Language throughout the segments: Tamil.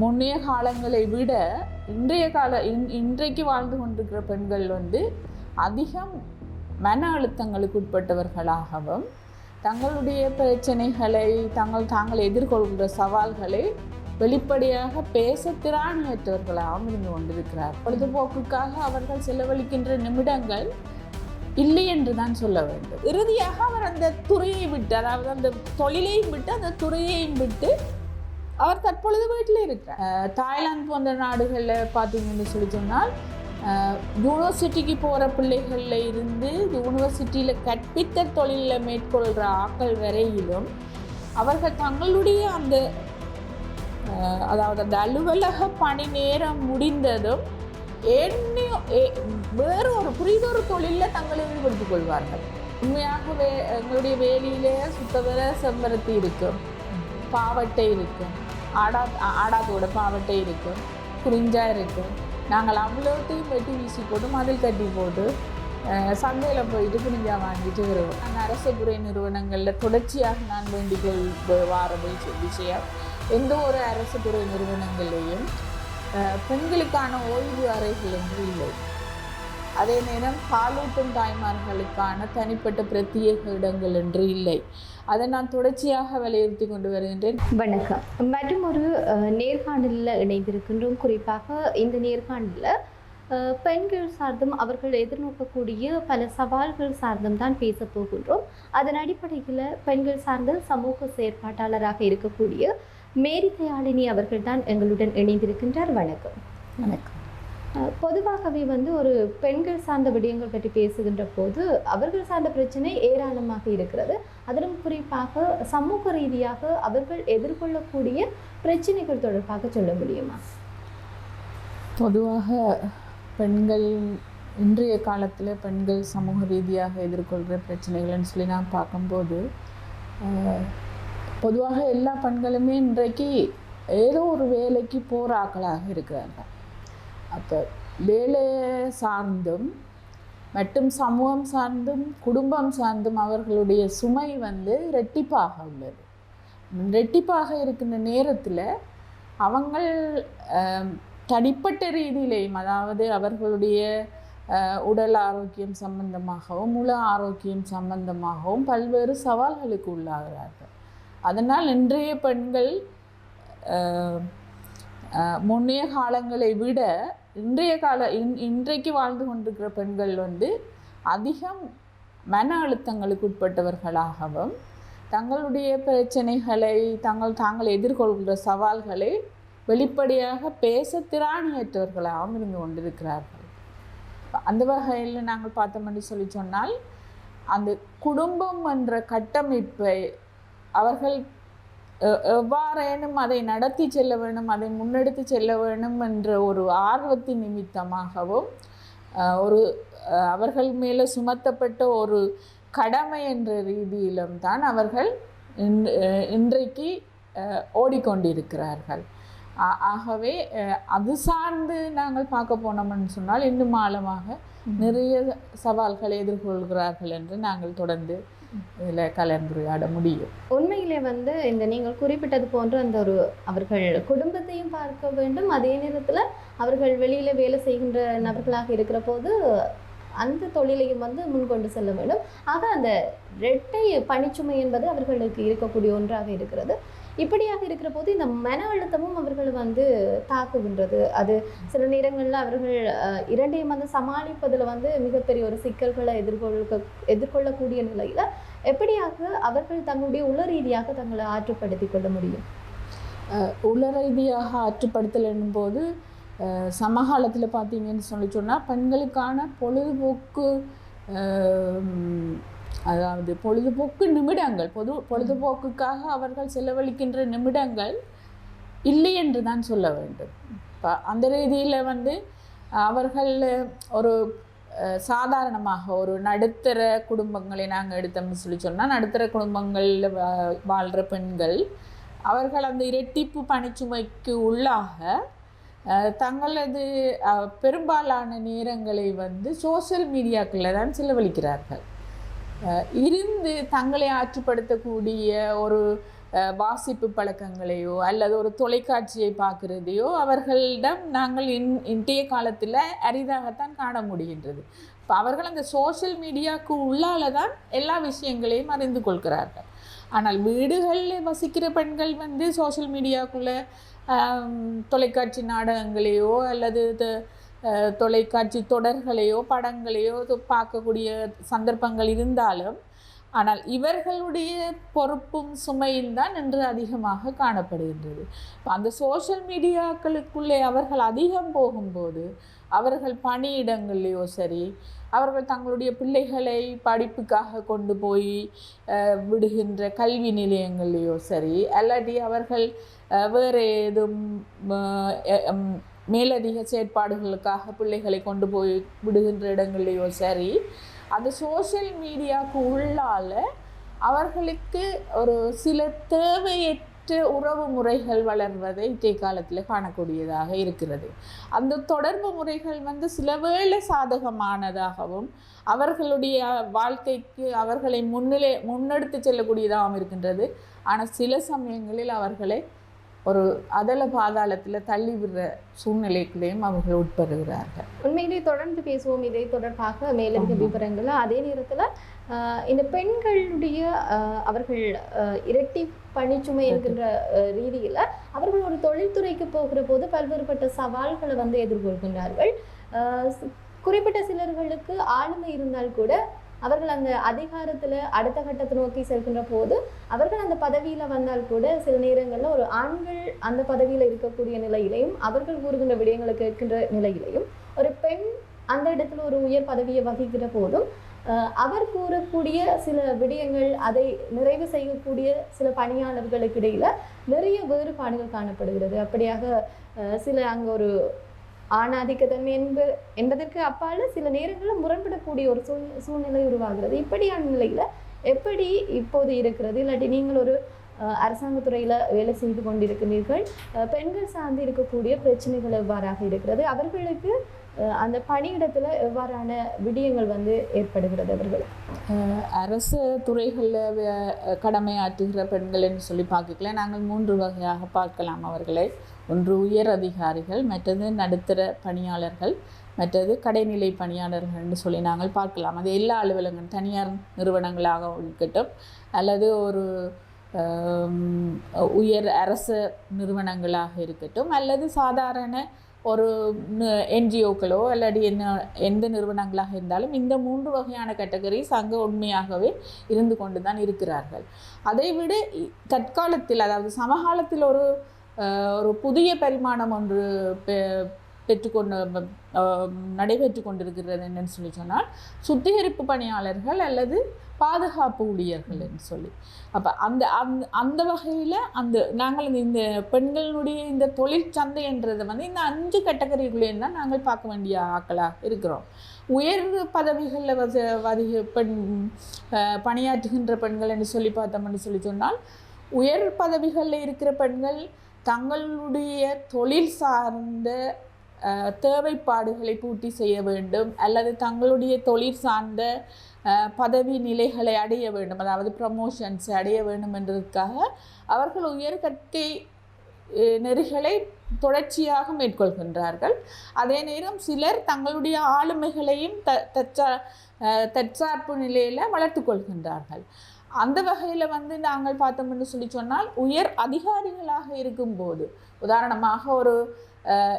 முன்னைய காலங்களை விட இன்றைய கால இன் இன்றைக்கு வாழ்ந்து கொண்டிருக்கிற பெண்கள் வந்து அதிகம் மன அழுத்தங்களுக்கு உட்பட்டவர்களாகவும் தங்களுடைய பிரச்சனைகளை தங்கள் தாங்கள் எதிர்கொள்கிற சவால்களை வெளிப்படையாக பேச திராணியற்றவர்களாகவும் இருந்து கொண்டிருக்கிறார். பொழுதுபோக்குக்காக அவர்கள் செலவழிக்கின்ற நிமிடங்கள் இல்லை என்று தான் சொல்ல வேண்டும். இறுதியாக அவர் அந்த துறையை விட்டு அதாவது அந்த தொழிலையும் விட்டு அந்த துறையையும் விட்டு அவர் தற்பொழுது வீட்டில் இருக்கிறார். தாய்லாந்து போன்ற நாடுகளில் பார்த்தீங்கன்னு சொல்லி சொன்னால் யூனிவர்சிட்டிக்கு போகிற பிள்ளைகளில் இருந்து யூனிவர்சிட்டியில் கற்பித்த தொழிலில் மேற்கொள்கிற ஆக்கள் வரையிலும் அவர்கள் தங்களுடைய அந்த அதாவது அந்த அலுவலக பணி நேரம் முடிந்ததும் வேறு ஒரு புரிதொரு தொழிலில் தங்களை ஈடுபடுத்திக் கொள்வார்கள். உண்மையாகவே எங்களுடைய வேலையிலே சுத்தவர செம்பருத்தி இருக்கும் பாவட்டை இருக்கும். ஆடா ஆடாத்தோட பாவட்டை இருக்கும். குறிஞ்சா இருக்கும். நாங்கள் அவ்வளோத்தையும் வெட்டி வீசி போட்டு மதில் கட்டி போட்டு சந்தையில் போயிட்டு குறிஞ்சா வாங்கிட்டு வருவோம். அந்த அரசுத்துறை நிறுவனங்களில் தொடர்ச்சியாக நான் வேண்டிக்கொள் வார விஷயம். எந்த ஒரு அரசுத்துறை நிறுவனங்களையும் பெண்களுக்கான ஓய்வு அறைகள் என்று இல்லை. அதே நேரம் பாலூட்டும் தாய்மார்களுக்கான தனிப்பட்ட பிரத்யேக இடங்கள் என்று இல்லை. அதை நான் தொடர்ச்சியாக வலியுறுத்தி கொண்டு வருகின்றேன். வணக்கம். மற்றும் ஒரு நேர்காணலில் இணைந்திருக்கின்றோம். குறிப்பாக இந்த நேர்காணலில் பெண்கள் சார்ந்தும் அவர்கள் எதிர்நோக்கக்கூடிய பல சவால்கள் சார்ந்தும் தான் பேச போகின்றோம். அதன் அடிப்படையில் பெண்கள் சார்ந்த சமூக செயற்பாட்டாளராக இருக்கக்கூடிய மேரி தயாளினி அவர்கள் தான் எங்களுடன் இணைந்திருக்கின்றார். வணக்கம். வணக்கம். பொதுவாகவே வந்து ஒரு பெண்கள் சார்ந்த விடயங்கள் பற்றி பேசுகின்ற போது அவர்கள் சார்ந்த பிரச்சனை ஏராளமாக இருக்கிறது. அதிலும் குறிப்பாக சமூக ரீதியாக அவர்கள் எதிர்கொள்ளக்கூடிய பிரச்சனைகள் தொடர்பாக சொல்ல முடியுமா? பொதுவாக பெண்கள் இன்றைய காலத்தில் பெண்கள் சமூக ரீதியாக எதிர்கொள்கிற பிரச்சனைகள்னு சொல்லி நான் பார்க்கும்போது பொதுவாக எல்லா பெண்களுமே இன்றைக்கு ஏதோ ஒரு வேலைக்கு போராக்களாக இருக்கிறார்கள். அப்போ வேலை சார்ந்தும் மற்றும் சமூகம் சார்ந்தும் குடும்பம் சார்ந்தும் அவர்களுடைய சுமை வந்து ரெட்டிப்பாக உள்ளது. ரெட்டிப்பாக இருக்கின்ற நேரத்தில் அவங்கள் தனிப்பட்ட ரீதியிலேயும் அதாவது அவர்களுடைய உடல் ஆரோக்கியம் சம்பந்தமாகவும் உள ஆரோக்கியம் சம்பந்தமாகவும் பல்வேறு சவால்களுக்கு உள்ளாகிறார்கள். அதனால் இன்றைய பெண்கள் முன்னைய காலங்களை விட இன்றைய கால இன் இன்றைக்கு வாழ்ந்து கொண்டிருக்கிற பெண்கள் வந்து அதிகம் மன அழுத்தங்களுக்கு உட்பட்டவர்களாகவும் தங்களுடைய பிரச்சனைகளை தங்கள் தாங்கள் எதிர்கொள்கிற சவால்களை வெளிப்படையாக பேச திராணியற்றவர்களாகவும் இருந்து கொண்டிருக்கிறார்கள். அந்த வகையில் நாங்கள் பார்த்தோம்னு சொல்லி சொன்னால் அந்த குடும்பம் என்ற கட்டமைப்பை அவர்கள் எவ்வாறேனும் அதை நடத்தி செல்ல வேண்டும் அதை முன்னெடுத்து செல்ல வேண்டும் என்ற ஒரு ஆர்வத்தின் நிமித்தமாகவும் ஒரு அவர்கள் மேலே சுமத்தப்பட்ட ஒரு கடமை என்ற ரீதியிலும் தான் அவர்கள் இன்றைக்கு ஓடிக்கொண்டிருக்கிறார்கள். ஆகவே அது சார்ந்து நாங்கள் பார்க்க போனோம்னு சொன்னால் இன்னும் ஆழமாக நிறைய சவால்களை எதிர்கொள்கிறார்கள் என்று நாங்கள் தொடர்ந்து இதில் கலந்துரையாட முடியும். உண்மையிலே வந்து இந்த நீங்கள் குறிப்பிட்டது போன்ற அந்த ஒரு அவர்கள் குடும்பத்தையும் பார்க்க வேண்டும். அதே நேரத்தில் அவர்கள் வெளியில் வேலை செய்கின்ற நபர்களாக இருக்கிற போது அந்த தொழிலையும் வந்து முன்கொண்டு செல்ல வேண்டும். ஆக அந்த இரட்டை பணிச்சுமை என்பது அவர்களுக்கு இருக்கக்கூடிய ஒன்றாக இருக்கிறது. இப்படியாக இருக்கிற போது இந்த மன அழுத்தமும் அவர்களை வந்து தாக்குகின்றது. அது சில நேரங்களில் அவர்கள் இரண்டையும் வந்து சமாளிப்பதில் வந்து மிகப்பெரிய ஒரு சிக்கல்களை எதிர்கொள்ள எதிர்கொள்ளக்கூடிய நிலையில் எப்படியாக அவர்கள் தங்களுடைய உள ரீதியாக தங்களை ஆற்றுப்படுத்திக் கொள்ள முடியும்? உள ரீதியாக ஆற்றுப்படுத்தல் என்னும்போது சமகாலத்தில் பார்த்தீங்கன்னு சொல்லி சொன்னால் பெண்களுக்கான பொழுதுபோக்கு அதாவது பொழுதுபோக்கு நிமிடங்கள் பொது பொழுதுபோக்குக்காக அவர்கள் செலவழிக்கின்ற நிமிடங்கள் இல்லை என்று தான் சொல்ல வேண்டும். இப்போ அந்த ரீதியில் வந்து அவர்கள் ஒரு சாதாரணமாக ஒரு நடுத்தர குடும்பங்களை நாங்கள் எடுத்தோம்னு சொல்லி சொன்னால் நடுத்தர குடும்பங்களில் வா- வாழ்கிற பெண்கள் அவர்கள் அந்த இரட்டிப்பு பணிச்சுமைக்கு உள்ளாக தங்களது பெரும்பாலான நேரங்களை வந்து சோஷியல் மீடியாக்களில் தான் செலவழிக்கிறார்கள். இருந்து தங்களை ஆற்றுப்படுத்தக்கூடிய ஒரு வாசிப்பு பழக்கங்களையோ அல்லது ஒரு தொலைக்காட்சியை பார்க்குறதையோ அவர்களிடம் நாங்கள் இன் இன்றைய காலத்தில் அரிதாகத்தான் காண முடிகின்றது. இப்போ அவர்கள் அந்த சோஷியல் மீடியாவுக்கு உள்ளால தான் எல்லா விஷயங்களையும் அறிந்து கொள்கிறார்கள். ஆனால் வீடுகளில் வசிக்கிற பெண்கள் வந்து சோஷியல் மீடியாவுக்குள்ளே தொலைக்காட்சி நாடகங்களையோ அல்லது த- தொலைக்காட்சி தொடர்களையோ படங்களையோ பார்க்கக்கூடிய சந்தர்ப்பங்கள் இருந்தாலும் ஆனால் இவர்களுடைய பொறுப்பும் சுமையும் தான் இன்று அதிகமாக காணப்படுகின்றது. அந்த சோஷியல் மீடியாக்களுக்குள்ளே அவர்கள் அதிகம் போகும்போது அவர்கள் பணியிடங்கள்லேயோ சரி அவர்கள் தங்களுடைய பிள்ளைகளை படிப்புக்காக கொண்டு போய் விடுகின்ற கல்வி நிலையங்கள்லேயோ சரி அல்லாட்டி அவர்கள் வேறு ஏதும் மேலதிக செயற்பாடுகளுக்காக பிள்ளைகளை கொண்டு போய் விடுகின்ற இடங்களிலையும் சரி அந்த சோஷியல் மீடியாவுக்கு உள்ளால அவர்களுக்கு ஒரு சில தேவையற்ற உறவு முறைகள் வளர்வதை இன்றைய காலத்தில் காணக்கூடியதாக இருக்கிறது. அந்த தொடர்பு முறைகள் வந்து சில வேளை சாதகமானதாகவும் அவர்களுடைய வாழ்க்கைக்கு அவர்களை முன்னிலை முன்னெடுத்து செல்லக்கூடியதாகவும் இருக்கின்றது. ஆனால் சில சமயங்களில் அவர்களை ஒரு அதல பாதாளத்தில் தள்ளி விடுற சூழ்நிலைக்குள்ளேயும் அவர்கள் உட்படுகிறார்கள். உண்மையிலேயே தொடர்ந்து பேசுவோம் இதை தொடர்பாக மேலதிக விவரங்களை அதே நேரத்துல இந்த பெண்களுடைய அவர்கள் இரட்டி பணிச்சுமை என்கின்ற ரீதியில அவர்கள் ஒரு தொழில்துறைக்கு போகிற போது பல்வேறுபட்ட சவால்களை வந்து எதிர்கொள்கின்றார்கள். குறிப்பிட்ட சிலர்களுக்கு ஆளுமை இருந்தால் கூட அவர்கள் அந்த அதிகாரத்தில் அடுத்த கட்டத்தை நோக்கி செல்கின்ற போது அவர்கள் அந்த பதவியில் வந்தால் கூட சில நேரங்களில் ஒரு ஆண்கள் அந்த பதவியில் இருக்கக்கூடிய நிலையிலையும் அவர்கள் கூறுகின்ற விடயங்களை கேட்கின்ற நிலையிலையும் ஒரு பெண் அந்த இடத்துல ஒரு உயர் பதவியை வகிக்கிற போதும் அவர் கூறக்கூடிய சில விடயங்கள் அதை நிறைவு செய்யக்கூடிய சில பணியாளர்களுக்கு இடையில நிறைய வேறுபாடுகள் காணப்படுகிறது. அப்படியாக சில அங்க ஒரு ஆணாதிக்கதம் என்ப என்பதற்கு அப்பால சில நேரங்களில் முரண்படக்கூடிய ஒரு சூழ் சூழ்நிலை உருவாகிறது. இப்படியான நிலையில எப்படி இப்போது இருக்கிறது? இல்லாட்டி நீங்கள் ஒரு அரசாங்கத்துறையில் வேலை செய்து கொண்டிருக்கிறீர்கள். பெண்கள் சார்ந்து இருக்கக்கூடிய பிரச்சனைகள் எவ்வாறாக இருக்கிறது? அவர்களுக்கு அந்த பணியிடத்தில் எவ்வாறான விடயங்கள் வந்து ஏற்படுகிறது அவர்கள்? அரசு துறைகளில் கடமையாற்றுகிற பெண்கள் என்று சொல்லி பார்க்கல நாங்கள் மூன்று வகையாக பார்க்கலாம் அவர்களை. ஒன்று உயர் அதிகாரிகள் மற்றது நடுத்தர பணியாளர்கள் மற்றது கடைநிலை பணியாளர்கள் என்று சொல்லி நாங்கள் பார்க்கலாம். அது எல்லா அலுவலகங்கள் தனியார் நிறுவனங்களாக இருக்கட்டும் அல்லது ஒரு உயர் அரசு நிறுவனங்களாக இருக்கட்டும் அல்லது சாதாரண ஒரு என்ஜிஓக்களோ அல்லது என்ன எந்த நிறுவனங்களாக இருந்தாலும் இந்த மூன்று வகையான கேட்டகரிஸ் அங்கே உண்மையாகவே இருந்து கொண்டு தான் இருக்கிறார்கள் அதைவிட இ- தற்காலத்தில் அதாவது சமகாலத்தில் ஒரு ஒரு புதிய பரிமாணம் ஒன்று பெ- பெற்றுக்கொண்டு நடைபெற்று கொண்டிருக்கிறது என்னன்னு சொல்லி சொன்னால் சுத்திகரிப்பு பணியாளர்கள் அல்லது பாதுகாப்பு ஊழியர்கள் என்று சொல்லி. அப்போ அந்த அந்த அந்த வகையில் அந்த நாங்கள் இந்த- இந்த பெண்களுடைய இந்த தொழிற்சந்தை என்றதை வந்து இந்த அஞ்சு கேட்டகரிக்குள்ளேயும் தான் நாங்கள் பார்க்க வேண்டிய ஆக்களாக இருக்கிறோம். உயர் பதவிகளில் வச வதிக பெண் பணியாற்றுகின்ற பெண்கள் என்று சொல்லி பார்த்தோம்னு சொல்லி சொன்னால் உயர் பதவிகளில் இருக்கிற பெண்கள் தங்களுடைய தொழில் சார்ந்த தேவைப்பாடுகளை பூர்த்தி செய்ய வேண்டும் அல்லது தங்களுடைய தொழில் சார்ந்த பதவி நிலைகளை அடைய வேண்டும். அதாவது ப்ரமோஷன்ஸ் அடைய வேண்டும் என்றதுக்காக அவர்கள் உயர்கற்கை நெறிகளை தொடர்ச்சியாக மேற்கொள்கின்றார்கள். அதே நேரம் சிலர் தங்களுடைய ஆளுமைகளையும் த தச்சா தற்சார்பு நிலையில் வளர்த்து கொள்கின்றார்கள். அந்த வகையில் வந்து நாங்கள் பார்த்தோம்னு சொல்லி சொன்னால் உயர் அதிகாரிகளாக இருக்கும்போது உதாரணமாக ஒரு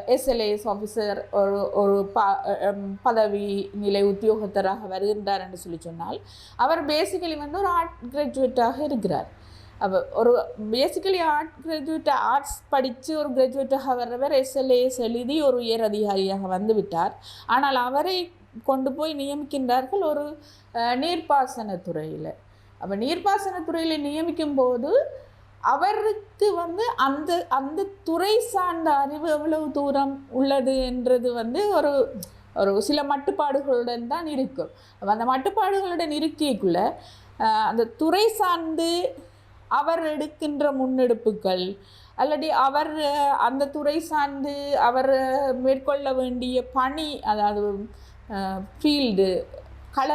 எஸ்எல்ஏஎஸ் ஆஃபீஸர் ஒரு ஒரு ப பதவி நிலை உத்தியோகத்தராக வருகின்றார் என்று சொல்லி சொன்னால் அவர் பேசிக்கலி வந்து ஒரு ஆர்ட் கிராஜுவேட்டாக இருக்கிறார் அவர் ஒரு பேசிக்கலி ஆர்ட் கிராஜுவேட் ஆர்ட்ஸ் படித்து ஒரு கிராஜுவேட்டாக வர்றவர் எஸ்எல்ஏஎஸ் எழுதி ஒரு உயர் அதிகாரியாக வந்து விட்டார் ஆனால் அவரை கொண்டு போய் நியமிக்கின்றார்கள் ஒரு நீர்ப்பாசனத்துறையில் நீர்ப்பாசனத் துறையில் அப்போ நீர்ப்பாசனத் துறையில் நியமிக்கும் போது அவருக்கு வந்து அந்த அந்த துறை சார்ந்த அறிவு எவ்வளவு தூரம் உள்ளது என்றது வந்து ஒரு ஒரு சில மட்டுப்பாடுகளுடன் தான் இருக்கும். அந்த மட்டுப்பாடுகளுடன் இருக்கைக்குள்ள அந்த துறை சார்ந்து அவர் எடுக்கின்ற முன்னெடுப்புகள் அல்லது அவர் அந்த துறை சார்ந்து அவர் மேற்கொள்ள வேண்டிய பணி அதாவது ஃபீல்டு கள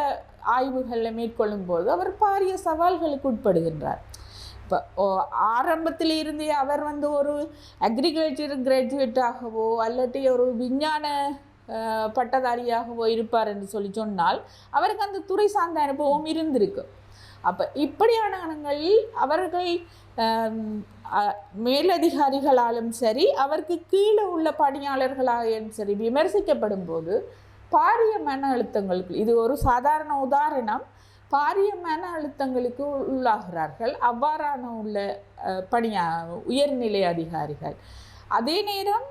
ஆய்வுகளை மேற்கொள்ளும் போது அவர் பாரிய சவால்களுக்கு உட்படுகின்றார். இப்போ ஆரம்பத்தில் இருந்தே அவர் வந்து ஒரு அக்ரிகல்ச்சர் கிராஜுவேட்டாகவோ அல்லாட்டி ஒரு விஞ்ஞான பட்டதாரியாகவோ இருப்பார் என்று சொல்லி சொன்னால் அவருக்கு அந்த துறை சார்ந்த அனுபவம் இருந்திருக்கு. அப்போ இப்படியான இடங்களில் அவர்கள் மேலதிகாரிகளாலும் சரி அவருக்கு கீழே உள்ள பணியாளர்களாலும் சரி விமர்சிக்கப்படும் போது பாரிய மன அழுத்தங்களுக்கு இது ஒரு சாதாரண உதாரணம் பாரிய மன அழுத்தங்களுக்கு உள்ளாகிறார்கள். அவ்வாறான உள்ள பணியா உயர்நிலை அதிகாரிகள். அதே நேரம்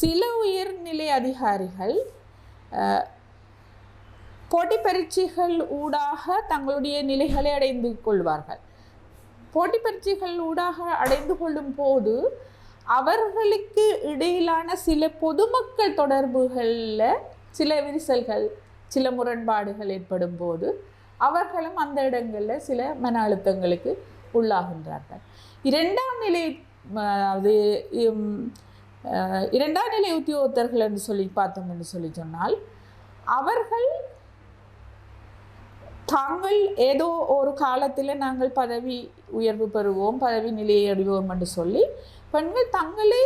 சில உயர்நிலை அதிகாரிகள் போட்டி பரீட்சைகள் ஊடாக தங்களுடைய நிலைகளை அடைந்து கொள்வார்கள். போட்டி பரீட்சைகள் ஊடாக அடைந்து கொள்ளும் போது அவர்களுக்கு இடையிலான சில பொதுமக்கள் தொடர்புகளில் சில விரிசல்கள் சில முரண்பாடுகள் ஏற்படும் போது அவர்களும் அந்த இடங்களில் சில மன அழுத்தங்களுக்கு உள்ளாகின்றார்கள். இரண்டாம் நிலை அது அஹ், இரண்டாம் நிலை உத்தியோகத்தர்கள் என்று சொல்லி பார்த்தோம் என்று சொல்லி சொன்னால் அவர்கள் தாங்கள் ஏதோ ஒரு காலத்தில் நாங்கள் பதவி உயர்வு பெறுவோம் பதவி நிலையை அடைவோம் என்று சொல்லி பெண்கள் தங்களை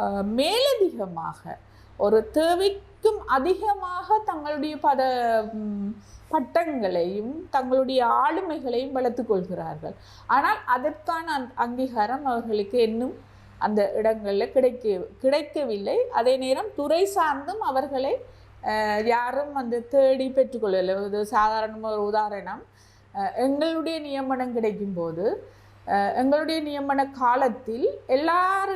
அஹ், மேலதிகமாக ஒரு தேவைக்கும் அதிகமாக தங்களுடைய பத பட்டங்களையும் தங்களுடைய ஆளுமைகளையும் வளர்த்து கொள்கிறார்கள். ஆனால் அதற்கான அங்கீகாரம் அவர்களுக்கு இன்னும் அந்த இடங்களில் கிடைக்க கிடைக்கவில்லை. அதே நேரம் துறை சார்ந்தும் அவர்களை யாரும் வந்து தேடி பெற்றுக்கொள்ளலை இது சாதாரண ஒரு உதாரணம். எங்களுடைய நியமனம் கிடைக்கும்போது எங்களுடைய நியமன காலத்தில் எல்லாரு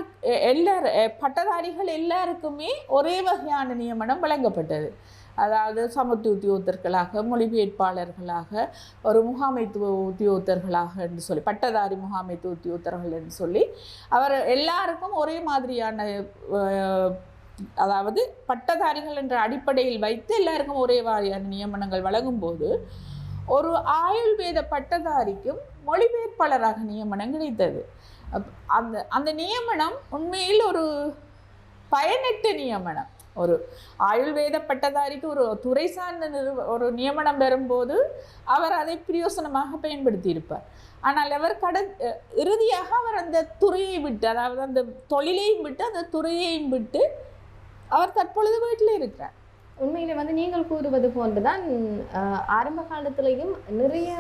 எல்லார் பட்டதாரிகள் எல்லாருக்குமே ஒரே வகையான நியமனம் வழங்கப்பட்டது. அதாவது சமத்துவ உத்தியோகத்தர்களாக மொழிபெயர்ப்பாளர்களாக ஒரு முகாமைத்துவ உத்தியோகத்தர்களாக என்று சொல்லி பட்டதாரி முகாமைத்துவ உத்தியோகத்தர்கள் என்று சொல்லி அவர் எல்லாருக்கும் ஒரே மாதிரியான அதாவது பட்டதாரிகள் என்ற அடிப்படையில் வைத்து எல்லாருக்கும் ஒரே வாரியான நியமனங்கள் வழங்கும்போது ஒரு ஆயுள்வேத பட்டதாரிக்கும் மொழிபெயர்ப்பாளராக நியமனம் கிடைத்தது. அந்த அந்த நியமனம் உண்மையில் ஒரு பயனற்ற நியமனம். ஒரு ஆயுர்வேத பட்டதாரிக்கு ஒரு துறை சார்ந்த நிறுவ ஒரு நியமனம் பெறும்போது அவர் அதை பிரயோசனமாக பயன்படுத்தியிருப்பார். ஆனால் அவர் கட இறுதியாக அவர் அந்த துறையை விட்டு அதாவது அந்த தொழிலையும் விட்டு அந்த துறையையும் விட்டு அவர் தற்பொழுது வீட்டில் இருக்கிறார். உண்மையிலே வந்து நீங்கள் கூறுவது போன்றுதான் ஆரம்ப காலத்திலையும் நிறைய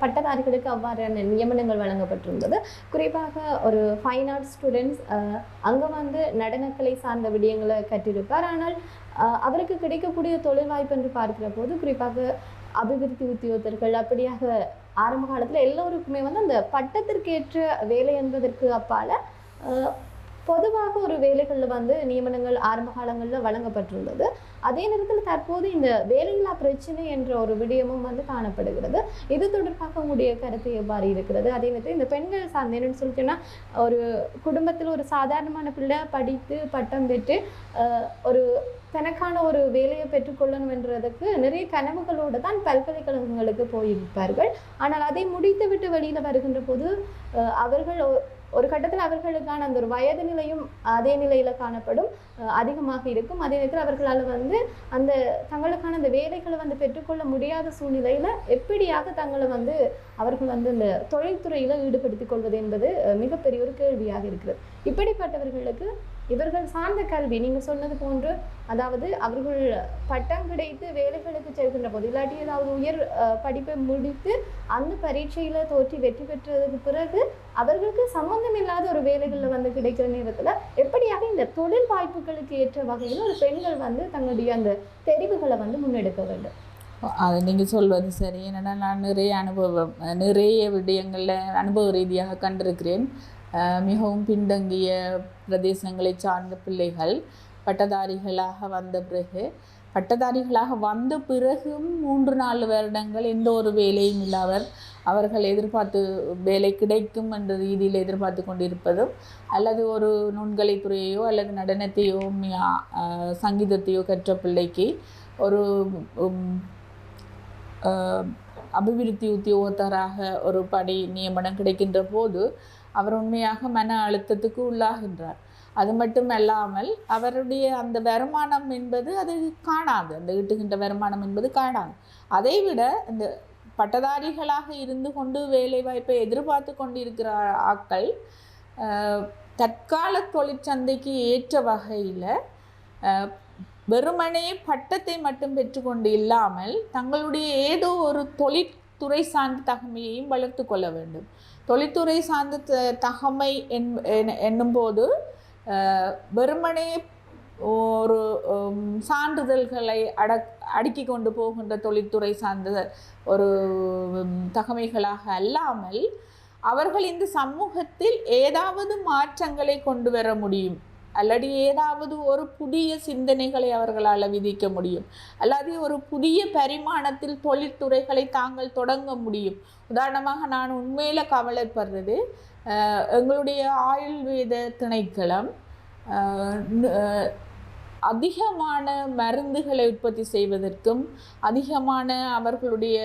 பட்டதாரிகளுக்கு அவ்வாறான நியமனங்கள் வழங்கப்பட்டிருந்தது. குறிப்பாக ஒரு ஃபைன் ஆர்ட்ஸ் ஸ்டூடெண்ட்ஸ் அங்கே வந்து நடனக்கலை சார்ந்த விடயங்களை கற்றிருப்பார். ஆனால் அவருக்கு கிடைக்கக்கூடிய தொழில் வாய்ப்பு என்று பார்க்கிற போது குறிப்பாக அபிவிருத்தி உத்தியோகத்தர்கள் அப்படியாக ஆரம்ப காலத்தில் எல்லோருக்குமே வந்து அந்த பட்டத்திற்கேற்ற வேலை என்பதற்கு அப்பால பொதுவாக ஒரு வேலைகளில் வந்து நியமனங்கள் ஆரம்ப காலங்களில் வழங்கப்பட்டுள்ளது. அதே நேரத்தில் தற்போது இந்த வேலையில்லா பிரச்சனை என்ற ஒரு விடயமும் வந்து காணப்படுகிறது. இது தொடர்பாக உங்களுடைய கருத்து எவ்வாறு இருக்கிறது? அதே நேரத்தில் இந்த பெண்கள் சார்ந்த என்னன்னு சொல்லிட்டோன்னா ஒரு குடும்பத்தில் ஒரு சாதாரணமான பிள்ளை படித்து பட்டம் பெற்று ஒரு தனக்கான ஒரு வேலையை பெற்றுக்கொள்ளணும் என்றதுக்கு நிறைய கனவுகளோடு தான் பல்கலைக்கழகங்களுக்கு போயிருப்பார்கள். ஆனால் அதை முடித்துவிட்டு வெளியில் வருகின்ற போது அவர்கள் ஒரு கட்டத்தில் அவர்களுக்கான அந்த ஒரு வயது நிலையும் அதே நிலையில் காணப்படும் அதிகமாக இருக்கும். அதே நேரத்தில் அவர்களால் வந்து அந்த தங்களுக்கான அந்த வேலைகளை வந்து பெற்றுக்கொள்ள முடியாத சூழ்நிலையில் எப்படியாக தங்களை வந்து அவர்கள் வந்து இந்த தொழில்துறையில் ஈடுபடுத்திக் கொள்வது என்பது மிகப்பெரிய ஒரு கேள்வியாக இருக்கிறது. இப்படிப்பட்டவர்களுக்கு இவர்கள் சார்ந்த கல்வி நீங்கள் சொன்னது போன்று அதாவது அவர்கள் பட்டம் கிடைத்து வேலைகளுக்கு செல்கின்ற போது இல்லாட்டி ஏதாவது உயர் படிப்பை முடித்து அந்த பரீட்சையில் தோற்றி வெற்றி பெற்றதுக்கு பிறகு அவர்களுக்கு சம்பந்தம் இல்லாத ஒரு வேலைகளில் வந்து கிடைக்கிற நேரத்தில் எப்படியாக இந்த தொழில் வாய்ப்புகளுக்கு ஏற்ற வகையில் ஒரு பெண்கள் வந்து தங்களுடைய அந்த தெரிவுகளை வந்து முன்னெடுக்க வேண்டும்? அது நீங்கள் சொல்வது சரி. என்னென்னா நான் நிறைய அனுபவம் நிறைய விடயங்களில் அனுபவ ரீதியாக கண்டிருக்கிறேன். மிகவும் பின்தங்கிய பிரதேசங்களை சார்ந்த பிள்ளைகள் பட்டதாரிகளாக வந்த பிறகு பட்டதாரிகளாக வந்த பிறகும் மூன்று நாலு வருடங்கள் எந்த ஒரு வேலையும் இல்லாமல் அவர்கள் எதிர்பார்த்து வேலை கிடைக்கும் என்ற ரீதியில் எதிர்பார்த்து கொண்டிருப்பதும் அல்லது ஒரு நுண்கலைத்துறையோ அல்லது நடனத்தையோ சங்கீதத்தையோ கற்ற பிள்ளைக்கு ஒரு அபிவிருத்தி உத்தியோகத்தராக ஒரு பணி நியமனம் கிடைக்கின்ற போது அவர் உண்மையாக மன அழுத்தத்துக்கு உள்ளாகின்றார். அது மட்டும் அல்லாமல் அவருடைய அந்த வருமானம் என்பது அது காணாது. அந்த ஈட்டுகின்ற வருமானம் என்பது காணாது. அதை விட இந்த பட்டதாரிகளாக இருந்து கொண்டு வேலை வாய்ப்பை எதிர்பார்த்து கொண்டிருக்கிற ஆட்கள் தற்கால தொழிற்சந்தைக்கு ஏற்ற வகையில் வெறுமனே பட்டத்தை மட்டும் பெற்றுக்கொண்டு இல்லாமல் தங்களுடைய ஏதோ ஒரு தொழிற்துறை சார்ந்த தகமையையும் வளர்த்து கொள்ள வேண்டும். தொழில்துறை சார்ந்த தகமை என் என்- என்னும்போது வெறுமனே ஒரு சான்றிதழ்களை அடக் அடுக்கி கொண்டு போகின்ற தொழில்துறை சார்ந்த ஒரு தகமைகளாக அல்லாமல் அவர்கள் இந்த சமூகத்தில் ஏதாவது மாற்றங்களை கொண்டு வர முடியும். அல்லது ஏதாவது ஒரு புதிய சிந்தனைகளை அவர்களால் விதிக்க முடியும். அல்லது ஒரு புதிய பரிமாணத்தில் தொழிற்துறைகளை தாங்கள் தொடங்க முடியும். உதாரணமாக நான் உண்மையில் கவலைப்படுறது எங்களுடைய ஆயுர்வேத திணைக்களம் அதிகமான மருந்துகளை உற்பத்தி செய்வதற்கும் அதிகமான அவர்களுடைய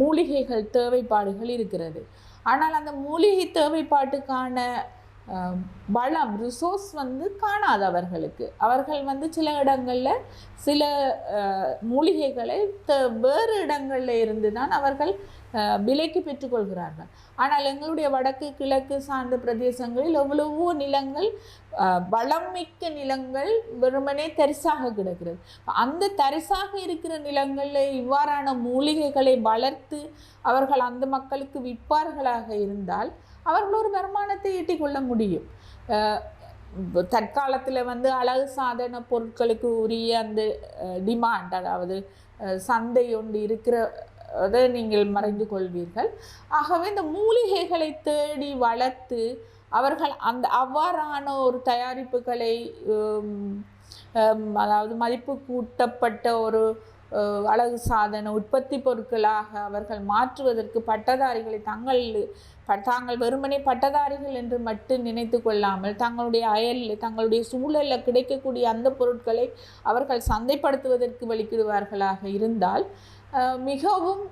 மூலிகைகள் தேவைப்பாடுகள் இருக்கிறது. ஆனால் அந்த மூலிகை தேவைப்பாட்டுக்கான வளம் ரிசோர்ஸ் வந்து காணாது அவர்களுக்கு. அவர்கள் வந்து சில இடங்களில் சில மூலிகைகளை த- வேறு இடங்களில் இருந்து தான் அவர்கள் விலைக்கு பெற்றுக்கொள்கிறார்கள். ஆனால் எங்களுடைய வடக்கு கிழக்கு சார்ந்த பிரதேசங்களில் எவ்வளவோ நிலங்கள் வளம் மிக்க நிலங்கள் வெறுமனே தரிசாக கிடக்கிறது. அந்த தரிசாக இருக்கிற நிலங்களில் இவ்வாறான மூலிகைகளை வளர்த்து அவர்கள் அந்த மக்களுக்கு விற்பார்களாக இருந்தால் அவர்கள் ஒரு வருமானத்தை ஈட்டிக்கொள்ள முடியும். தற்காலத்தில் வந்து அழகு சாதன பொருட்களுக்கு உரிய அந்த டிமாண்ட் அதாவது சந்தை ஒன்று இருக்கிற அதை நீங்கள் மறைந்து கொள்வீர்கள். ஆகவே இந்த மூலிகைகளை தேடி வளர்த்து அவர்கள் அந்த அவ்வாறான ஒரு தயாரிப்புகளை அதாவது மதிப்பு கூட்டப்பட்ட ஒரு அழகு சாதன உற்பத்தி பொருட்களாக அவர்கள் மாற்றுவதற்கு பட்டதாரிகளை தங்கள் தாங்கள் வெறுமனே பட்டதாரிகள் என்று மட்டும் நினைத்து கொள்ளாமல் தங்களுடைய அயலில் தங்களுடைய சூழலில் கிடைக்கக்கூடிய அந்த பொருட்களை அவர்கள் சந்தைப்படுத்துவதற்கு வழிக்கிடுவார்களாக இருந்தால் மிகவும்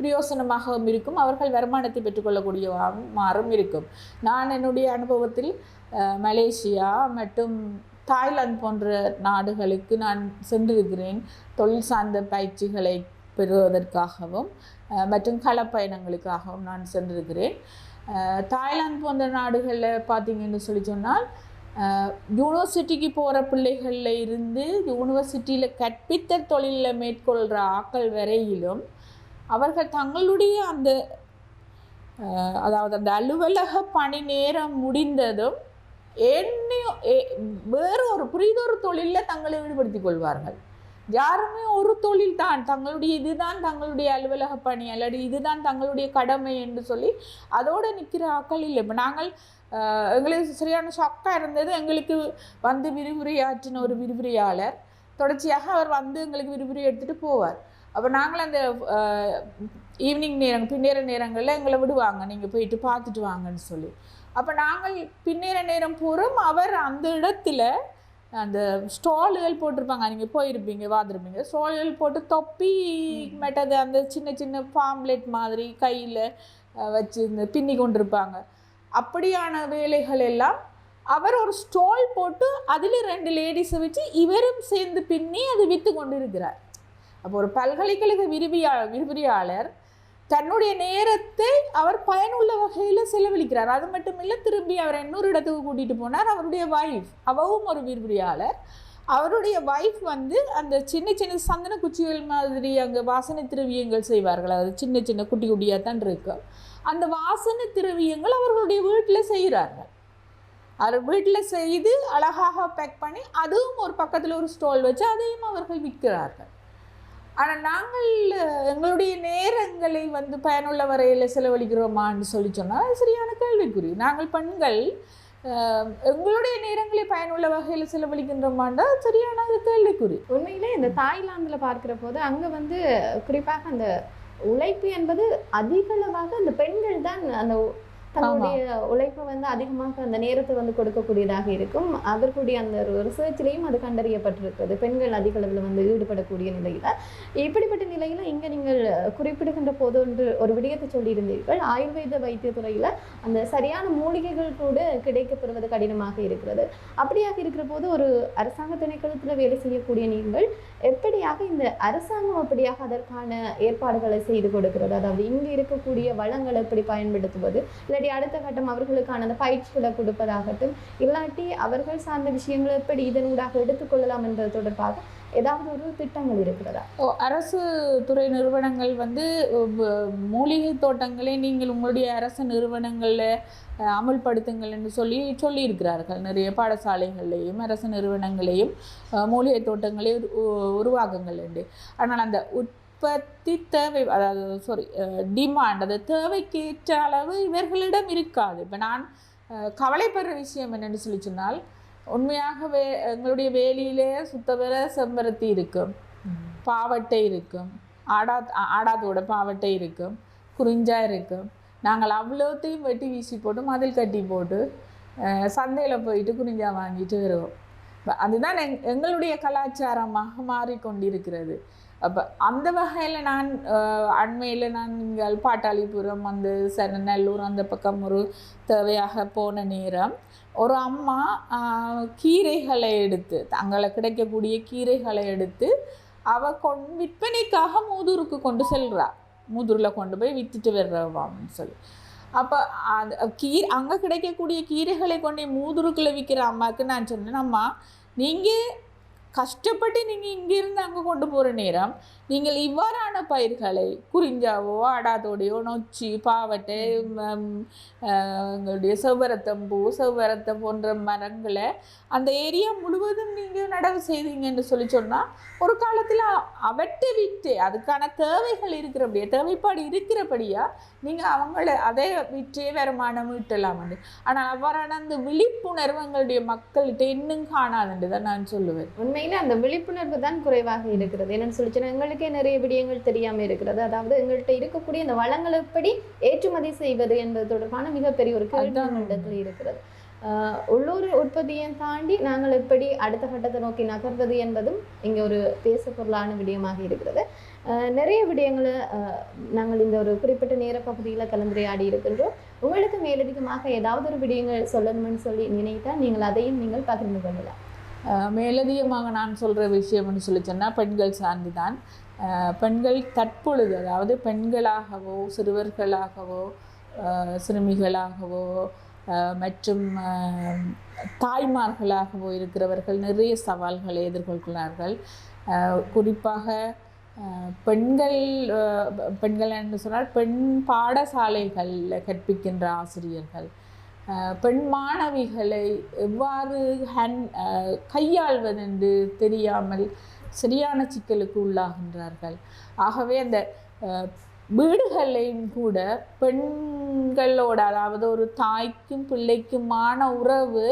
பிரயோசனமாகவும் இருக்கும். அவர்கள் வருமானத்தை பெற்றுக்கொள்ளக்கூடியவாகவும் மாறும் இருக்கும். நான் என்னுடைய அனுபவத்தில் மலேசியா மற்றும் தாய்லாந்து போன்ற நாடுகளுக்கு நான் சென்றிருக்கிறேன். தொழில் சார்ந்த பயிற்சிகளை பெறுவதற்காகவும் மற்றும் களப்பயணங்களுக்காகவும் நான் சென்றிருக்கிறேன். தாய்லாந்து போன்ற நாடுகளில் பார்த்தீங்கன்னு சொல்லி சொன்னால் யூனிவர்சிட்டிக்கு போகிற பிள்ளைகளில் இருந்து யூனிவர்சிட்டியில் கற்பித்த தொழிலில் மேற்கொள்கிற ஆக்கள் வரையிலும் அவர்கள் தங்களுடைய அந்த அதாவது அந்த அலுவலக பணி நேரம் முடிந்ததும் என்னையும் ஏ- வேறு ஒரு புரிதொரு தொழிலில் தங்களை ஈடுபடுத்திக் கொள்வார்கள். யாருமே ஒரு தொழில் தான். தங்களுடைய இதுதான் தங்களுடைய அலுவலக பணி அல்லது இதுதான் தங்களுடைய கடமை என்று சொல்லி அதோடு நிற்கிற ஆக்கள் இல்லை. இப்போ நாங்கள் எங்களுக்கு சரியான ஷாக்காக இருந்தது. எங்களுக்கு வந்து விரிவுரையாற்றின ஒரு விரிவுரையாளர். தொடர்ச்சியாக அவர் வந்து எங்களுக்கு விரிவுரை எடுத்துகிட்டு போவார். அப்போ நாங்கள் அந்த ஈவினிங் நேரம் பின்னேற நேரங்களில் எங்களை விடுவாங்க. நீங்கள் போயிட்டு பார்த்துட்டு வாங்கன்னு சொல்லி. அப்போ நாங்கள் பின்னேற நேரம் பூரம் அவர் அந்த இடத்துல அந்த ஸ்டாலுகள் போட்டிருப்பாங்க. நீங்கள் போயிருப்பீங்க பார்த்துருப்பீங்க ஸ்டாலுகள் போட்டு தொப்பி மெட்டது அந்த சின்ன சின்ன பாம்லெட் மாதிரி கையில் வச்சு இந்த பின்னி கொண்டிருப்பாங்க. அப்படியான வேலைகள் எல்லாம் அவர் ஒரு ஸ்டால் போட்டு அதில் ரெண்டு லேடிஸை வச்சு இவரும் சேர்ந்து பின்னி அதை விற்று கொண்டு இருக்கிறார் அப்போ ஒரு பல்கலைக்கழக விரிவியா விரிவுரையாளர் தன்னுடைய நேரத்தை அவர் பயனுள்ள வகையில் செலவழிக்கிறார். அது மட்டும் இல்லை திரும்பி அவர் இன்னொரு இடத்துக்கு கூட்டிகிட்டு போனார். அவருடைய வைஃப் அவவும் ஒரு விரிவுரையாளர். அவருடைய வைஃப் வந்து அந்த சின்ன சின்ன சந்தன குச்சிகள் மாதிரி அங்கே வாசனை திரவியங்கள் செய்வார்கள். அது சின்ன சின்ன குட்டி குட்டியாக தான் இருக்கும் அந்த வாசனை திரவியங்கள் அவர்களுடைய வீட்டில் செய்கிறார்கள். அவர் வீட்டில் செய்து அழகாக பேக் பண்ணி அதுவும் ஒரு பக்கத்தில் ஒரு ஸ்டால் வச்சு அதையும் அவர்கள் விற்கிறார்கள். ஆனால் நாங்கள் எங்களுடைய நேரங்களை வந்து பயனுள்ள வரையில் செலவழிக்கிறோமான்னு சொல்லி சொன்னால் அது சரியான கேள்விக்குறி. நாங்கள் பெண்கள் எங்களுடைய நேரங்களை பயனுள்ள வகையில் செலவழிக்கின்றோமாண்டா சரியான அது கேள்விக்குறி. உண்மையிலே இந்த தாய்லாந்தில் பார்க்குற போது அங்கே வந்து குறிப்பாக அந்த உழைப்பு என்பது அதிகளவாக அந்த பெண்கள் தான் அந்த தன்னுடைய உழைப்பை வந்து அதிகமாக அந்த நேரத்தை வந்து கொடுக்கக்கூடியதாக இருக்கும். அவர்களுடைய அந்த ஒரு ரிசர்ச்லேயும் அது கண்டறியப்பட்டிருக்கிறது. பெண்கள் அதிக அளவில் வந்து ஈடுபடக்கூடிய நிலையில். இப்படிப்பட்ட நிலையில் இங்கே நீங்கள் குறிப்பிடுகின்ற போது ஒன்று ஒரு விடயத்தை சொல்லியிருந்தீர்கள். ஆயுர்வேத வைத்தியத்துறையில அந்த சரியான மூலிகைகள் கூட கிடைக்கப்பெறுவது கடினமாக இருக்கிறது. அப்படியாக இருக்கிற போது ஒரு அரசாங்க திணைக்களத்தில் வேலை செய்யக்கூடிய நீங்கள் எப்படியாக இந்த அரசாங்கம் அப்படியாக அதற்கான ஏற்பாடுகளை செய்து கொடுக்கிறது? அதாவது இங்கே இருக்கக்கூடிய வளங்களை எப்படி பயன்படுத்துவது? இல்லை இல்லாட்டி அடுத்த கட்டம் அவர்களுக்கான அந்த பயிற்சிகளை கொடுப்பதாகட்டும் இல்லாட்டி அவர்கள் சார்ந்த விஷயங்களை எப்படி இதனூடாக எடுத்துக்கொள்ளலாம் என்பது தொடர்பாக ஏதாவது ஒரு திட்டங்கள் இருக்கிறதா? ஓ, அரசு துறை நிறுவனங்கள் வந்து மூலிகை தோட்டங்களை நீங்கள் உங்களுடைய அரசு நிறுவனங்களில் அமல்படுத்துங்கள் என்று சொல்லி சொல்லியிருக்கிறார்கள். நிறைய பாடசாலைகள்லேயும் அரசு நிறுவனங்களையும் மூலிகை தோட்டங்களை உரு- உருவாக்குங்கள் என்று. ஆனால் அந்த உற்பத்தி தேவை அதாவது சாரி டிமாண்ட் அது தேவைக்கேற்ற அளவு இவர்களிடம் இருக்காது. இப்போ நான் கவலைப்படுற விஷயம் என்னென்னு சொல்லி சொன்னால் உண்மையாகவே எங்களுடைய வேலியிலே சுத்தவர செம்பருத்தி இருக்கும் பாவட்டை இருக்கும் ஆடா ஆடாத்தோட பாவட்டை இருக்கும் குறிஞ்சா இருக்கும் நாங்கள் அவ்வளோத்தையும் வெட்டி வீசி போட்டு மதில் கட்டி போட்டு சந்தையில் போயிட்டு குறிஞ்சா வாங்கிட்டு வருவோம். அதுதான் எங் எங்களுடைய கலாச்சாரமாக மாறிக்கொண்டிருக்கிறது. அப்போ அந்த வகையில் நான் அண்மையில் நான் இங்கே பாட்டாளிபுரம் அந்த சென்னநல்லூர் நல்லூர் அந்த பக்கம் ஒரு தேவையாக போன நேரம் ஒரு அம்மா கீரைகளை எடுத்து தங்களை கிடைக்கக்கூடிய கீரைகளை எடுத்து அவ கொண் விற்பனைக்காக மூதூருக்கு கொண்டு செல்கிறா மூதூரில் கொண்டு போய் வித்துட்டு வர்றவான்னு சொல்லி. அப்போ அது கீ அங்கே கிடைக்கக்கூடிய கீரைகளை கொண்டு மூதுருக்குள்ளே விற்கிற அம்மாவுக்கு நான் சொன்னேன் அம்மா நீங்கள் கஷ்டப்பட்டு நீங்கள் இங்கேருந்து அங்கே கொண்டு போகிற நேரம் நீங்கள் இவ்வாறான பயிர்களை குறிஞ்சாவோ ஆடாதோடையோ நொச்சி பாவட்டை எங்களுடைய செவ்வரத்தம்பூ செவ்வரத்தம் போன்ற மரங்களை அந்த ஏரியா முழுவதும் நீங்கள் நடவு செய்தீங்கன்னு சொல்லி சொன்னால் ஒரு காலத்தில் அவற்றை விட்டு அதுக்கான தேவைகள் இருக்கிறபடியா தேவைப்பாடு இருக்கிறபடியா நீங்கள் அவங்கள அதே விற்றே வருமானம் ஈட்டலாம் ஆனால் அவ்வாறான அந்த விழிப்புணர்வு எங்களுடைய மக்கள்கிட்ட இன்னும் காணாதுன்னு தான் நான் சொல்லுவேன். உண்மையில அந்த விழிப்புணர்வு தான் குறைவாக இருக்கிறது. என்னன்னு சொல்லிச்சுன்னா எங்களுக்கு நிறைய விடயங்கள் தெரியாம இருக்கிறது. அதாவது எங்கள்கிட்ட இருக்கக்கூடிய அந்த வளங்களை எப்படி ஏற்றுமதி செய்வது என்பது தொடர்பான மிகப்பெரிய ஒரு கேள்வி இருக்கிறது. உள்ளூர் உற்பத்தியை தாண்டி நாங்கள் எப்படி அடுத்த கட்டத்தை நோக்கி நகர்வது என்பதும் இங்கே ஒரு பேச பொருளான விடயமாக இருக்கிறது. நிறைய விடயங்களை நாங்கள் இந்த ஒரு குறிப்பிட்ட நேர பகுதியில் கலந்துரையாடி இருக்கின்றோம். உங்களுக்கு மேலதிகமாக ஏதாவது ஒரு விடயங்கள் சொல்லணும்னு சொல்லி நினைத்தால் நீங்கள் அதையும் நீங்கள் பகிர்ந்து கொள்ளலாம். மேலதிகமாக நான் சொல்கிற விஷயம்னு சொல்லி சொன்னால் பெண்கள் சார்ந்து தான் பெண்கள் தற்பொழுது அதாவது பெண்களாகவோ சிறுவர்களாகவோ சிறுமிகளாகவோ மற்றும் தாய்மார்களாகவோ இருக்கிறவர்கள் நிறைய சவால்களை எதிர்கொள்கிறார்கள். குறிப்பாக பெண்கள் பெண்கள் என்று சொன்னால் பெண் பாடசாலைகளில் கற்பிக்கின்ற ஆசிரியர்கள். பெண் மாணவிகளை எவ்வாறு ஹேண்ட் கையாள்வதென்று தெரியாமல் சரியான சிக்கலுக்கு உள்ளாகின்றார்கள். ஆகவே அந்த வீடுகளையும் கூட பெண்களோட அதாவது ஒரு தாய்க்கும் பிள்ளைக்குமான உறவு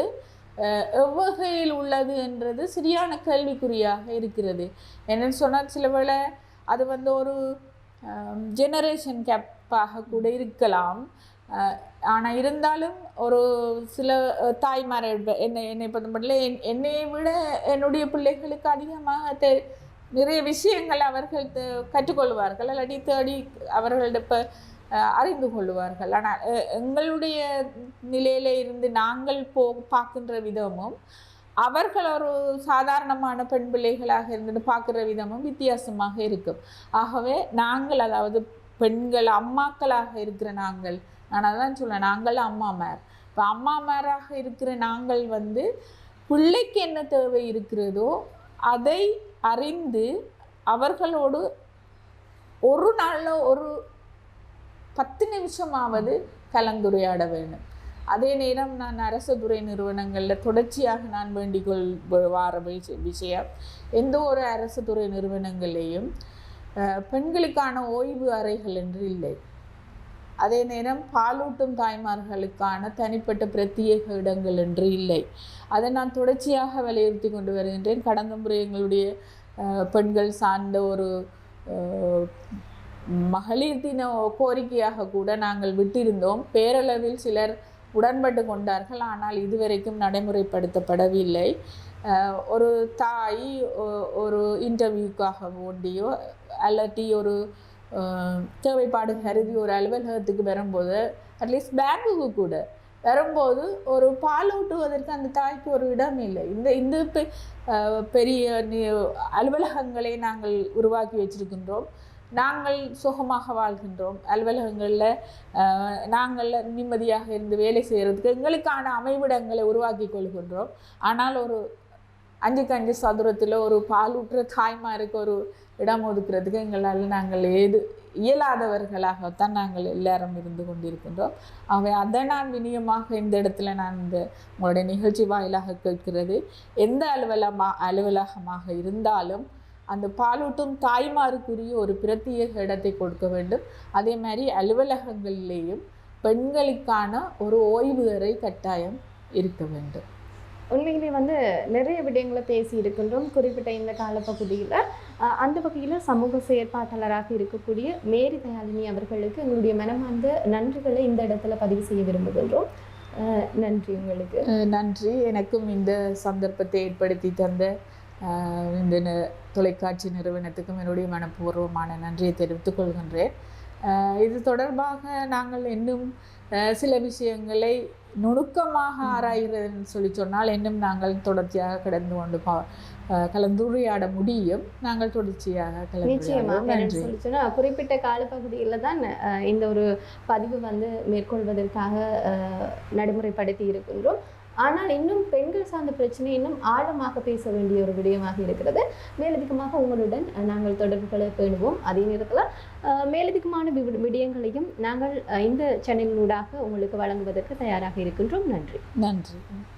எவ்வகையில் உள்ளது என்றது சரியான கேள்விக்குறியாக இருக்கிறது. என்னன்னு சொன்னால் சில வேளை அது வந்து ஒரு ஜெனரேஷன் கேப்பாக கூட இருக்கலாம். ஆனால் இருந்தாலும் ஒரு சில அஹ், தாய்மாரை என்னை என்னை பொறுத்தமட்டில் என் என்னை விட என்னுடைய பிள்ளைகளுக்கு அதிகமாக தெ நிறைய விஷயங்கள் அவர்கள் கற்றுக்கொள்வார்கள். இல்லாட்டி தேடி அவர்கள்ட்ட இப்போ அறிந்து கொள்வார்கள். ஆனால் எங்களுடைய நிலையில இருந்து நாங்கள் போ பார்க்கின்ற விதமும் அவர்கள் ஒரு சாதாரணமான பெண் பிள்ளைகளாக இருந்துட்டு பார்க்குற விதமும் வித்தியாசமாக இருக்கும். ஆகவே நாங்கள் அதாவது பெண்கள் அம்மாக்களாக இருக்கிற நாங்கள் நான் அதான் சொல்லுவேன் நாங்கள் அம்மாமார் இப்போ அம்மாமாராக இருக்கிற நாங்கள் வந்து பிள்ளைக்கு என்ன தேவை இருக்கிறதோ அதை அறிந்து அவர்களோடு ஒரு நாளில் ஒரு பத்து நிமிஷமாவது கலந்துரையாட வேண்டும். அதே நேரம் நான் அரசு துறை நிறுவனங்களில் தொடர்ச்சியாக நான் வேண்டிக் வார விஷயம். எந்த ஒரு அரசு துறை நிறுவனங்களையும் பெண்களுக்கான ஓய்வு அறைகள் என்று இல்லை. அதே நேரம் பாலூட்டும் தாய்மார்களுக்கான தனிப்பட்ட பிரத்யேக இடங்கள் என்று இல்லை. அதை நான் தொடர்ச்சியாக வலியுறுத்தி கொண்டு வருகின்றேன். கடந்த முறை எங்களுடைய பெண்கள் சார்ந்த ஒரு மகளிர் தின கோரிக்கையாக கூட நாங்கள் விட்டிருந்தோம். பேரளவில் சிலர் உடன்பட்டு கொண்டார்கள். ஆனால் இதுவரைக்கும் நடைமுறைப்படுத்தப்படவில்லை. ஒரு தாய் ஒ- ஒரு இன்டர்வியூக்காக வேண்டியோ அல்லட்டி ஒரு தேவைப்பாடு கருதி ஒரு அலுவலகத்துக்கு வரும்போது அட்லீஸ்ட் பேங்குக்கு கூட வரும்போது ஒரு பால் ஊட்டுவதற்கு அந்த தாய்க்கு ஒரு இடம் இல்லை. இந்த இந்த பெ- பெரிய அலுவலகங்களை நாங்கள் உருவாக்கி வச்சிருக்கின்றோம். நாங்கள் சுகமாக வாழ்கின்றோம். அலுவலகங்களில் நாங்கள் நிம்மதியாக இருந்து வேலை செய்கிறதுக்கு எங்களுக்கான அமைவிடங்களை உருவாக்கி கொள்கின்றோம். ஆனால் ஒரு அஞ்சுக்கு அஞ்சு சதுரத்தில் ஒரு பாலூட்டுற தாய்மாருக்கு ஒரு இடம் ஒதுக்கிறதுக்கு எங்களால் நாங்கள் ஏது இயலாதவர்களாகத்தான் நாங்கள் எல்லாரும் இருந்து கொண்டிருக்கின்றோம். அவை அதை நான் வினியமாக இந்த இடத்துல நான் இந்த உங்களுடைய நிகழ்ச்சி வாயிலாக கேட்கிறது. எந்த அலுவலமா அலுவலகமாக இருந்தாலும் அந்த பாலூட்டும் தாய்மாருக்குரிய ஒரு பிரத்யேக இடத்தை கொடுக்க வேண்டும். அதே மாதிரி அலுவலகங்களிலேயும் பெண்களுக்கான ஒரு ஓய்வு அறை கட்டாயம் இருக்க வேண்டும். உண்மையிலே வந்து நிறைய விடயங்களை பேசி இருக்கின்றோம். குறிப்பிட்ட இந்த காலப்பகுதியில் அந்த வகையில் சமூக செயற்பாட்டாளராக இருக்கக்கூடிய மேரி தயாளினி அவர்களுக்கு எங்களுடைய மனமார்ந்த நன்றிகளை இந்த இடத்துல பதிவு செய்ய விரும்புகின்றோம். நன்றி உங்களுக்கு. நன்றி. எனக்கும் இந்த சந்தர்ப்பத்தை ஏற்படுத்தி தந்த இந்த தொலைக்காட்சி நிறுவனத்துக்கும் என்னுடைய மனப்பூர்வமான நன்றியை தெரிவித்துக் கொள்கின்றேன். இது தொடர்பாக நாங்கள் இன்னும் சில விஷயங்களை நுணுக்கமாக ஆராய்கிறதுன்னு சொல்லி சொன்னால் இன்னும் நாங்கள் தொடர்ச்சியாக கடந்து கொண்டு பா கலந்துரையாட முடியும். நாங்கள் தொடர்ச்சியாக நிச்சயமாக. குறிப்பிட்ட காலப்பகுதியில் தான் இந்த ஒரு பதிவு வந்து மேற்கொள்வதற்காக நடைமுறைப்படுத்தி இருக்கின்றோம். ஆனால் இன்னும் பெண்கள் சார்ந்த பிரச்சனை இன்னும் ஆழமாக பேச வேண்டிய ஒரு விடயமாக இருக்கிறது. மேலதிகமாக உங்களுடன் நாங்கள் தொடர்புகளை பேணுவோம். அதே நேரத்தில் மேலதிகமான விடயங்களையும் நாங்கள் இந்த சேனலினூடாக உங்களுக்கு வழங்குவதற்கு தயாராக இருக்கின்றோம். நன்றி. நன்றி.